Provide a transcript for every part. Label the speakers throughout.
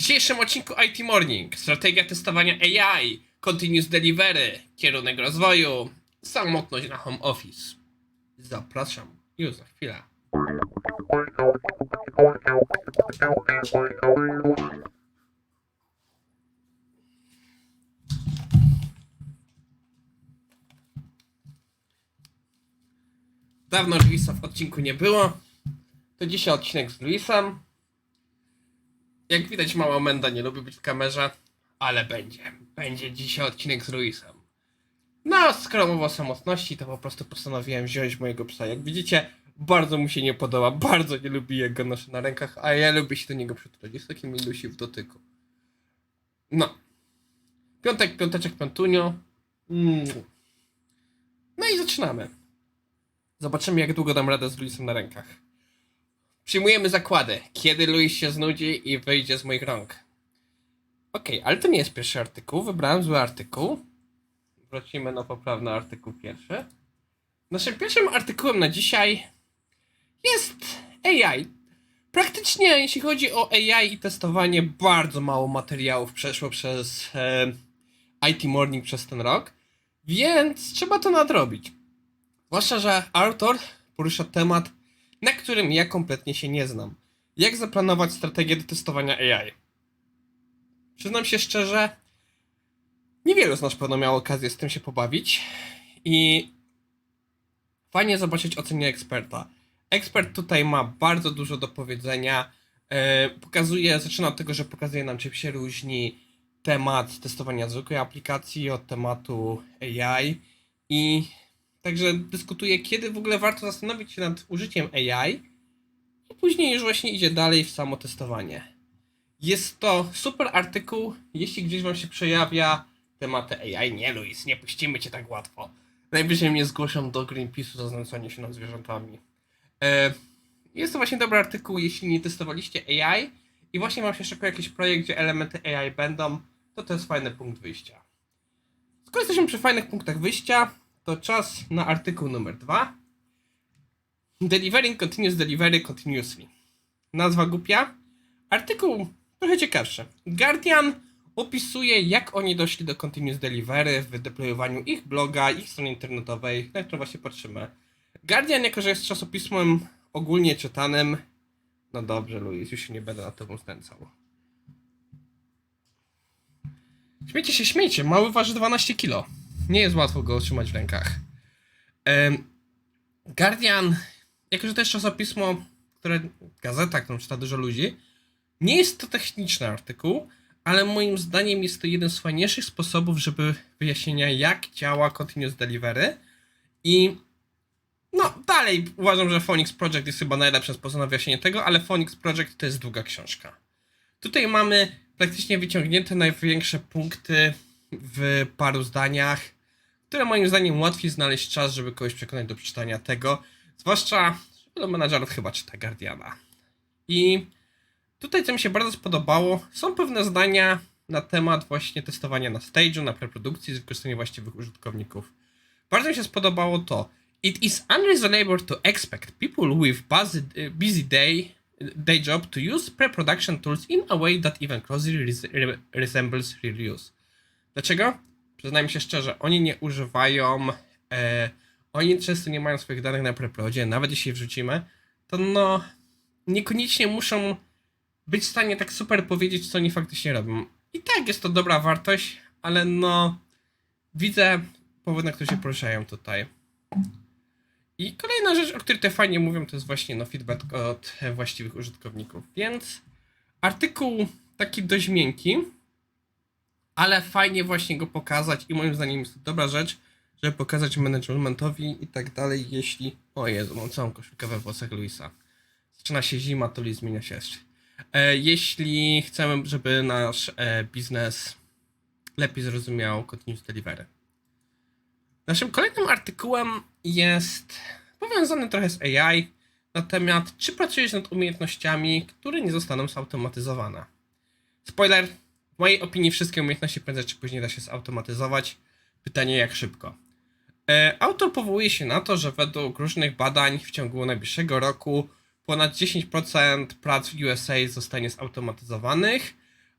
Speaker 1: dzisiejszym odcinku IT Morning strategia testowania AI, continuous delivery, kierunek rozwoju, samotność na home office. Zapraszam już za chwilę. Dawno Luisa w odcinku nie było. To dzisiaj odcinek z Luisem. Jak widać, mała Menda nie lubi być w kamerze, ale będzie. Będzie dzisiaj odcinek z Luisem. No, skoro mowa o samotności, to po prostu postanowiłem wziąć mojego psa. Jak widzicie, bardzo mu się nie podoba, bardzo nie lubi jak go noszę na rękach, a ja lubię się do niego przytulać. Jest taki milusi w dotyku. No. Piątek, piąteczek, piątunio. Mm. No i zaczynamy. Zobaczymy, jak długo dam radę z Luisem na rękach. Przyjmujemy zakłady, kiedy Luis się znudzi i wyjdzie z moich rąk. Okej, ale to nie jest pierwszy artykuł. Wybrałem zły artykuł. Wrócimy na poprawny artykuł pierwszy. Naszym pierwszym artykułem na dzisiaj jest AI. Praktycznie, jeśli chodzi o AI i testowanie, bardzo mało materiałów przeszło przez e, IT Morning przez ten rok, więc trzeba to nadrobić. Zwłaszcza, że autor porusza temat, na którym ja kompletnie się nie znam. Jak zaplanować strategię do testowania AI? Przyznam się szczerze, niewielu z nas pewno miało okazję z tym się pobawić i fajnie zobaczyć ocenie eksperta. Ekspert tutaj ma bardzo dużo do powiedzenia. E, pokazuje, zaczyna od tego, że pokazuje nam, czym się różni temat testowania zwykłej aplikacji od tematu AI i Także dyskutuję, kiedy w ogóle warto zastanowić się nad użyciem AI, i później już właśnie idzie dalej w samo testowanie. Jest to super artykuł, jeśli gdzieś Wam się przejawia tematy AI. Nie, Luis, nie puścimy Cię tak łatwo. Najwyżej mnie zgłoszą do Greenpeace'u za znęcanie się nad zwierzętami. E, jest to właśnie dobry artykuł, jeśli nie testowaliście AI i właśnie Wam się szykuje jakiś projekt, gdzie elementy AI będą, to to jest fajny punkt wyjścia. Skoro jesteśmy przy fajnych punktach wyjścia, to czas na artykuł numer dwa. Delivering continuous delivery continuously. Nazwa głupia. Artykuł trochę ciekawszy. Guardian opisuje, jak oni doszli do continuous delivery w deployowaniu ich bloga, ich strony internetowej, na którą właśnie patrzymy. Guardian, jako że jest czasopismem ogólnie czytanym, no dobrze, Luis, już się nie będę na tobą znęcał. Śmiejcie się, śmiejcie, mały waży 12 kilo. Nie jest łatwo go trzymać w rękach. Guardian, jako że to jest czasopismo, które, gazeta, którą czyta dużo ludzi, nie jest to techniczny artykuł, ale moim zdaniem jest to jeden z fajniejszych sposobów, żeby wyjaśnienia, jak działa Continuous Delivery. I no, dalej uważam, że Phoenix Project jest chyba najlepszy sposób na wyjaśnienie tego, ale Phoenix Project to jest długa książka. Tutaj mamy praktycznie wyciągnięte największe punkty w paru zdaniach, które moim zdaniem łatwiej znaleźć czas, żeby kogoś przekonać do przeczytania tego. Zwłaszcza, że wielu menadżerów chyba czyta Guardiana. I tutaj, co mi się bardzo spodobało, są pewne zdania na temat właśnie testowania na stage'u, na preprodukcji z wykorzystaniem właściwych użytkowników. Bardzo mi się spodobało to. It is unreasonable to expect people with busy, busy day, day job to use pre-production tools in a way that even closely res- re- resembles real use. Dlaczego? Przyznajmy się szczerze, oni nie używają, e, oni często nie mają swoich danych na preprodzie, nawet jeśli je wrzucimy, to no niekoniecznie muszą być w stanie tak super powiedzieć, co oni faktycznie robią. I tak jest to dobra wartość, ale no widzę powód, na który się poruszają tutaj. I kolejna rzecz, o której te fajnie mówią, to jest właśnie no, feedback od właściwych użytkowników. Więc artykuł taki dość miękki, ale fajnie właśnie go pokazać i moim zdaniem jest to dobra rzecz, żeby pokazać managementowi i tak dalej, jeśli... O Jezu, mam całą koszulkę we włosach Luisa. Zaczyna się zima, to Luis zmienia się jeszcze. E, jeśli chcemy, żeby nasz e, biznes lepiej zrozumiał Continuous Delivery. Naszym kolejnym artykułem jest powiązany trochę z AI na temat, czy pracujesz nad umiejętnościami, które nie zostaną zautomatyzowane. Spoiler, w mojej opinii wszystkie umiejętności prędzej czy później da się zautomatyzować. Pytanie jak szybko. E, autor powołuje się na to, że według różnych badań w ciągu najbliższego roku ponad 10% prac w USA zostanie zautomatyzowanych,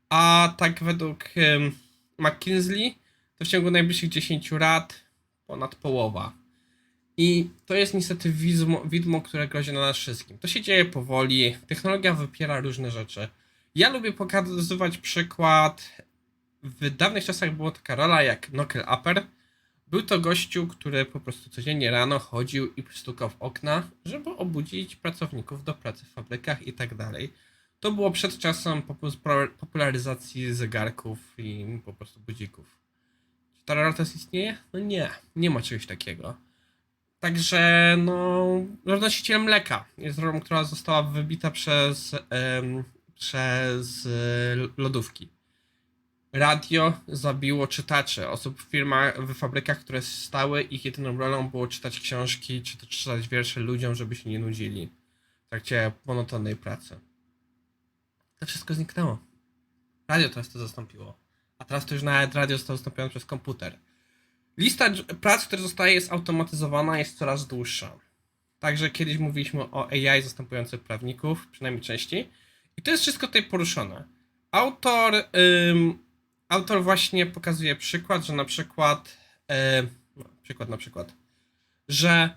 Speaker 1: A tak według McKinsey to w ciągu najbliższych 10 lat ponad połowa. I to jest niestety widmo, widmo, które grozi na nas wszystkim. To się dzieje powoli, technologia wypiera różne rzeczy. Ja lubię pokazywać przykład. W dawnych czasach była taka rola jak Knuckle Upper. Był to gościu, który po prostu codziennie rano chodził i stukał w okna, żeby obudzić pracowników do pracy w fabrykach i tak dalej. To było przed czasem popu- popularyzacji zegarków i po prostu budzików. Czy ta rola teraz istnieje? No nie, nie ma czegoś takiego. Także, no, roznosiciel mleka jest rolą, która została wybita przez, przez e, lodówki. Radio zabiło czytaczy, osób w firmach, w fabrykach, które stały, ich jedyną rolą było czytać książki, czy też czytać wiersze ludziom, żeby się nie nudzili w trakcie monotonnej pracy. To wszystko zniknęło. Radio teraz to zastąpiło. A teraz to już nawet radio zostało zastąpione przez komputer. Lista prac, które zostaje zautomatyzowana, jest coraz dłuższa. Także kiedyś mówiliśmy o AI zastępujących prawników, przynajmniej części. I to jest wszystko tutaj poruszone. Autor, ym, autor właśnie pokazuje przykład, że na przykład, no, przykład na przykład, że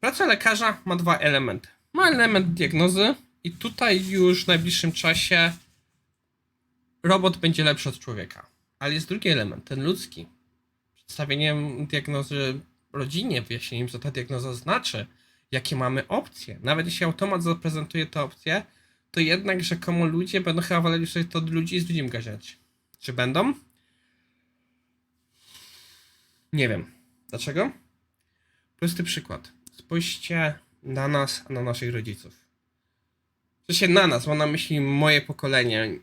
Speaker 1: praca lekarza ma dwa elementy. Ma element diagnozy i tutaj już w najbliższym czasie robot będzie lepszy od człowieka. Ale jest drugi element, ten ludzki. Przedstawieniem diagnozy rodzinie, wyjaśnieniem, co ta diagnoza znaczy, jakie mamy opcje. Nawet jeśli automat zaprezentuje te opcje, to jednak rzekomo ludzie będą chyba woleli sobie to od ludzi z ludźmi gadać. Czy będą? Nie wiem. Dlaczego? Prosty przykład. Spójrzcie na nas, a na naszych rodziców. W sensie na nas, mam na myśli moje pokolenie.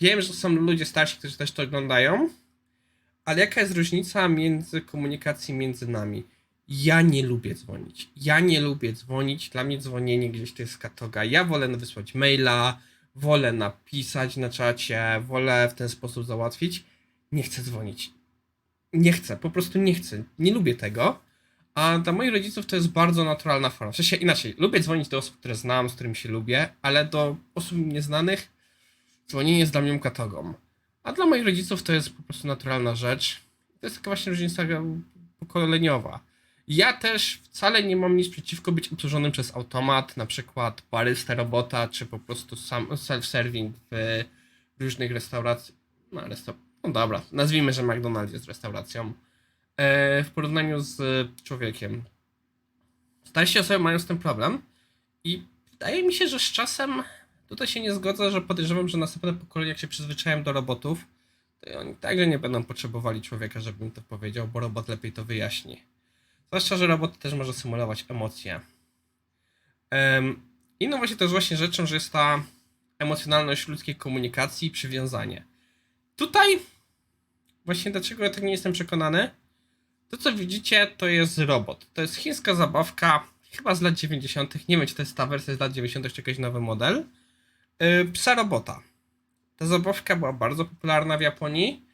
Speaker 1: Wiem, że są ludzie starsi, którzy też to oglądają, ale jaka jest różnica między komunikacji między nami? Ja nie lubię dzwonić. Ja nie lubię dzwonić. Dla mnie dzwonienie gdzieś to jest katoga. Ja wolę wysłać maila, wolę napisać na czacie, wolę w ten sposób załatwić. Nie chcę dzwonić. Nie chcę, po prostu nie chcę. Nie lubię tego. A dla moich rodziców to jest bardzo naturalna forma. W sensie inaczej, lubię dzwonić do osób, które znam, z którymi się lubię, ale do osób nieznanych dzwonienie jest dla mnie katogą. A dla moich rodziców to jest po prostu naturalna rzecz. To jest taka właśnie różnica pokoleniowa. Ja też wcale nie mam nic przeciwko być obsłużonym przez automat, na przykład barysta robota, czy po prostu sam self-serving w różnych restauracjach. No, resta- no dobra, nazwijmy, że McDonald's jest restauracją. E, w porównaniu z człowiekiem. Starsi osoby mają z tym problem i wydaje mi się, że z czasem tutaj się nie zgodzę, że podejrzewam, że następne pokolenia, jak się przyzwyczają do robotów, to oni także nie będą potrzebowali człowieka, żeby im to powiedział, bo robot lepiej to wyjaśni. Zwłaszcza, że robot też może symulować emocje. Em, inną właśnie też właśnie rzeczą, że jest ta emocjonalność ludzkiej komunikacji i przywiązanie. Tutaj właśnie dlaczego ja tak nie jestem przekonany? To co widzicie to jest robot. To jest chińska zabawka chyba z lat 90. Nie wiem czy to jest ta wersja z lat 90. czy jakiś nowy model. Yy, psa robota. Ta zabawka była bardzo popularna w Japonii,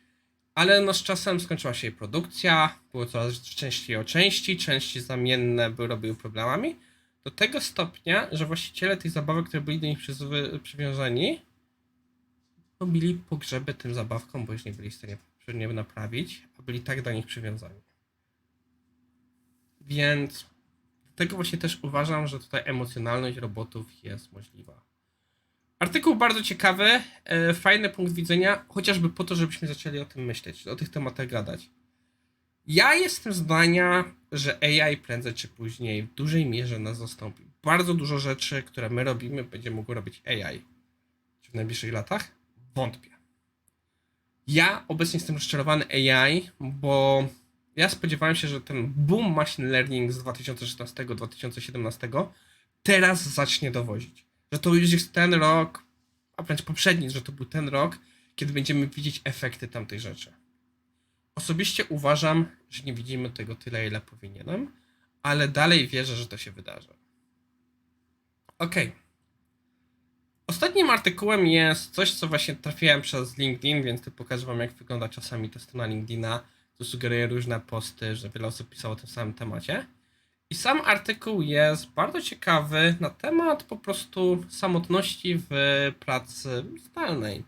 Speaker 1: ale no z czasem skończyła się jej produkcja, było coraz częściej o części, części zamienne by robiły problemami. Do tego stopnia, że właściciele tych zabawek, które byli do nich przywiązani, robili pogrzeby tym zabawkom, bo już nie byli w stanie nie naprawić, a byli tak do nich przywiązani. Więc dlatego właśnie też uważam, że tutaj emocjonalność robotów jest możliwa. Artykuł bardzo ciekawy, e, fajny punkt widzenia, chociażby po to, żebyśmy zaczęli o tym myśleć, o tych tematach gadać. Ja jestem zdania, że AI prędzej czy później w dużej mierze nas zastąpi. Bardzo dużo rzeczy, które my robimy, będzie mogło robić AI. Czy w najbliższych latach? Wątpię. Ja obecnie jestem rozczarowany AI, bo ja spodziewałem się, że ten boom machine learning z 2016-2017 teraz zacznie dowozić. Że to już jest ten rok, a wręcz poprzedni, że to był ten rok, kiedy będziemy widzieć efekty tamtej rzeczy. Osobiście uważam, że nie widzimy tego tyle, ile powinienem, ale dalej wierzę, że to się wydarzy. Okej. Ostatnim artykułem jest coś, co właśnie trafiłem przez LinkedIn, więc tu pokażę wam, jak wygląda czasami ta strona LinkedIna. Tu sugeruję różne posty, że wiele osób pisało o tym samym temacie. I sam artykuł jest bardzo ciekawy na temat po prostu samotności w pracy zdalnej.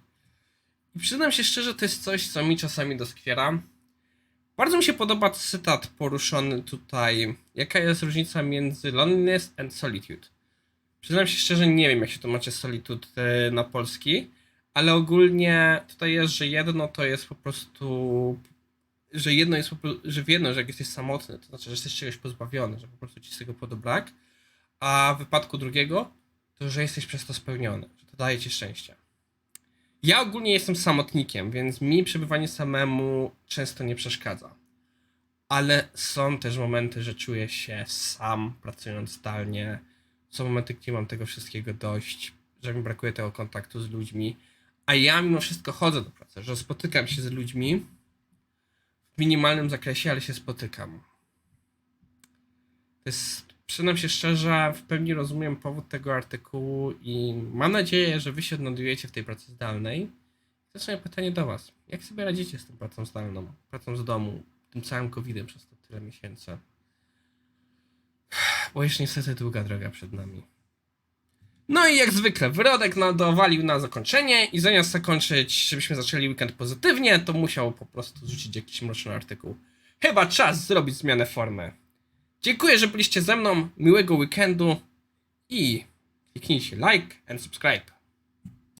Speaker 1: I przyznam się szczerze, to jest coś, co mi czasami doskwiera. Bardzo mi się podoba cytat poruszony tutaj. Jaka jest różnica między loneliness and solitude? Przyznam się szczerze, nie wiem jak się tłumaczy solitude e, na polski, ale ogólnie tutaj jest, że jedno to jest po prostu, że jedno jest że w jedno, że jak jesteś samotny, to znaczy, że jesteś czegoś pozbawiony, że po prostu ci z tego powodu brak, a w wypadku drugiego, to że jesteś przez to spełniony, że to daje ci szczęście. Ja ogólnie jestem samotnikiem, więc mi przebywanie samemu często nie przeszkadza. Ale są też momenty, że czuję się sam, pracując zdalnie. Są momenty, gdzie mam tego wszystkiego dość, że mi brakuje tego kontaktu z ludźmi. A ja mimo wszystko chodzę do pracy, że spotykam się z ludźmi w minimalnym zakresie, ale się spotykam. To jest, przyznam się szczerze, w pełni rozumiem powód tego artykułu i mam nadzieję, że wy się odnajdujecie w tej pracy zdalnej. To jest pytanie do was. Jak sobie radzicie z tą pracą zdalną, pracą z domu, tym całym covidem przez to tyle miesięcy? Bo jeszcze niestety długa droga przed nami. No i jak zwykle, wyrodek na, dowalił na zakończenie i zamiast zakończyć, żebyśmy zaczęli weekend pozytywnie, to musiał po prostu rzucić jakiś mroczny artykuł. Chyba czas zrobić zmianę formy. Dziękuję, że byliście ze mną, miłego weekendu i kliknijcie like and subscribe.